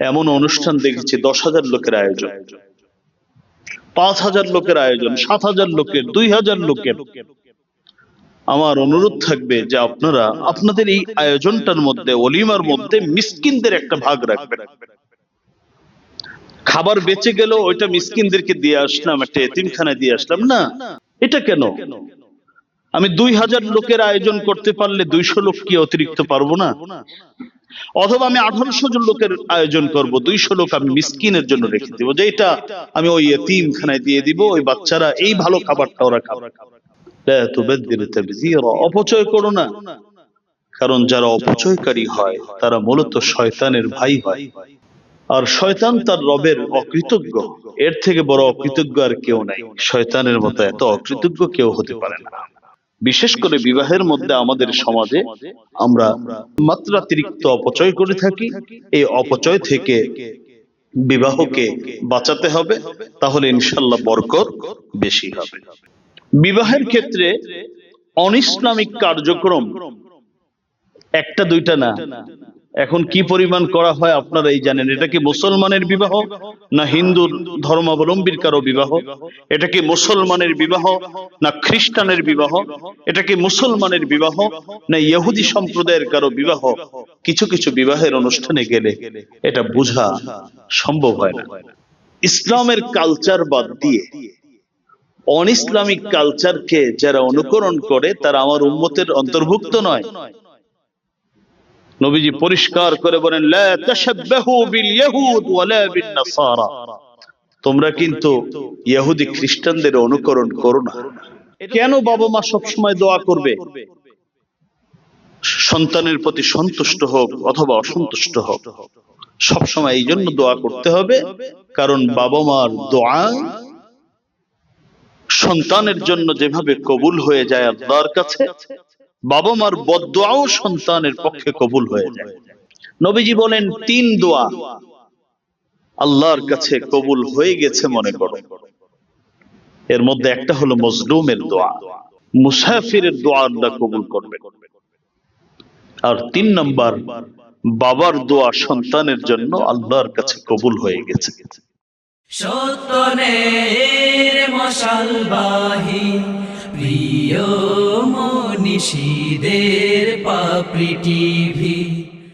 এমন অনুষ্ঠান দেখেছি, দশ হাজার লোকের আয়োজন। পাঁচ হাজার লোকের আয়োজন, সাত হাজার লোকের, দুই হাজার লোকের। আমার অনুরোধ থাকবে যে আপনারা আপনাদের এই আয়োজনটার মধ্যে, অলিমার মধ্যে মিসকিনদের একটা ভাগ রাখবেন। খাবার বেঁচে গেল ওইটা মিসকিনদেরকে দিয়ে আসলাম, একটা এতিমখানায় দিয়ে আসলাম। না, এটা কেন? আমি দুই হাজার লোকের আয়োজন করতে পারলে দুইশো লোক কি অতিরিক্ত পারব না? অথবা আমি আঠারোশো জন লোকের আয়োজন করব, দুইশো লোক আমি মিসকিনের জন্য রেখে দিব, যে এটা আমি ওই এতিমখানায় দিয়ে দিব, ওই বাচ্চারা এই ভালো খাবারটা ওরা খাবে। লা তুবাদ্দিল তাবযীরা। অপচয় করো না। কারণ যারা অপচয়কারী হয়, তারা মূলত শয়তানের ভাই হয়। আর শয়তান তার রবের অকৃতজ্ঞ। এর থেকে বড় অকৃতজ্ঞ আর কেউ নাই। শয়তানের মতো এত অকৃতজ্ঞ কেউ হতে পারে না। বিশেষ করে বিবাহের মধ্যে আমাদের সমাজে আমরা মাত্রাতিরিক্ত অপচয় করে থাকি। এই অপচয় থেকে বিবাহকে বাঁচাতে হবে, তাহলে ইনশাল্লাহ বরকর বেশি হবে। বিবাহের ক্ষেত্রে অনিসলামিক কার্যক্রম একটা দুইটা না এখন কি পরিমাণ করা হয় আপনারা এই জানেন? এটা কি মুসলমানের বিবাহ না হিন্দু ধর্মাবলম্বীর কারও বিবাহ? এটা কি মুসলমানের বিবাহ না খ্রিস্টানের বিবাহ? এটা কি মুসলমানের বিবাহ না ইহুদি সম্প্রদায়ের কারও বিবাহ? কিছু কিছু বিবাহের অনুষ্ঠানে গেলে এটা বোঝা সম্ভব হয় না। ইসলামের কালচার বাদ দিয়ে অন ইসলামিক কালচারকে যারা অনুকরণ করে, তারা আমার উম্মতের অন্তর্ভুক্ত নয়। নবীজি পরিষ্কার করে বলেন তোমরা কিন্তু ইহুদি খ্রিস্টানদের অনুকরণ করো না। কেন বাবা মা সব সময় দোয়া করবে? সন্তানের প্রতি সন্তুষ্ট হোক অথবা অসন্তুষ্ট হোক সব সময় এই জন্য দোয়া করতে হবে, কারণ বাবা মার দোয়া সন্তানের জন্য যেভাবে কবুল হয়ে যায় আল্লাহর কাছে বাবা মার বদোয়াও সন্তানের পক্ষে কবুল হয়ে যায়। নবীজি বলেন, তিন দোয়া আল্লাহর কাছে কবুল হয়ে গেছে মনে করো। এর মধ্যে একটা হলো মজলুমের দোয়া। মুসাফিরের দোয়া আল্লাহ কবুল করবে আর তিন নম্বর, বাবার দোয়া সন্তানের জন্য আল্লাহর কাছে কবুল হয়ে গেছে। সত্যনের মশালবাহী প্রিয় মনীষীদের পাপড়ি টিভি।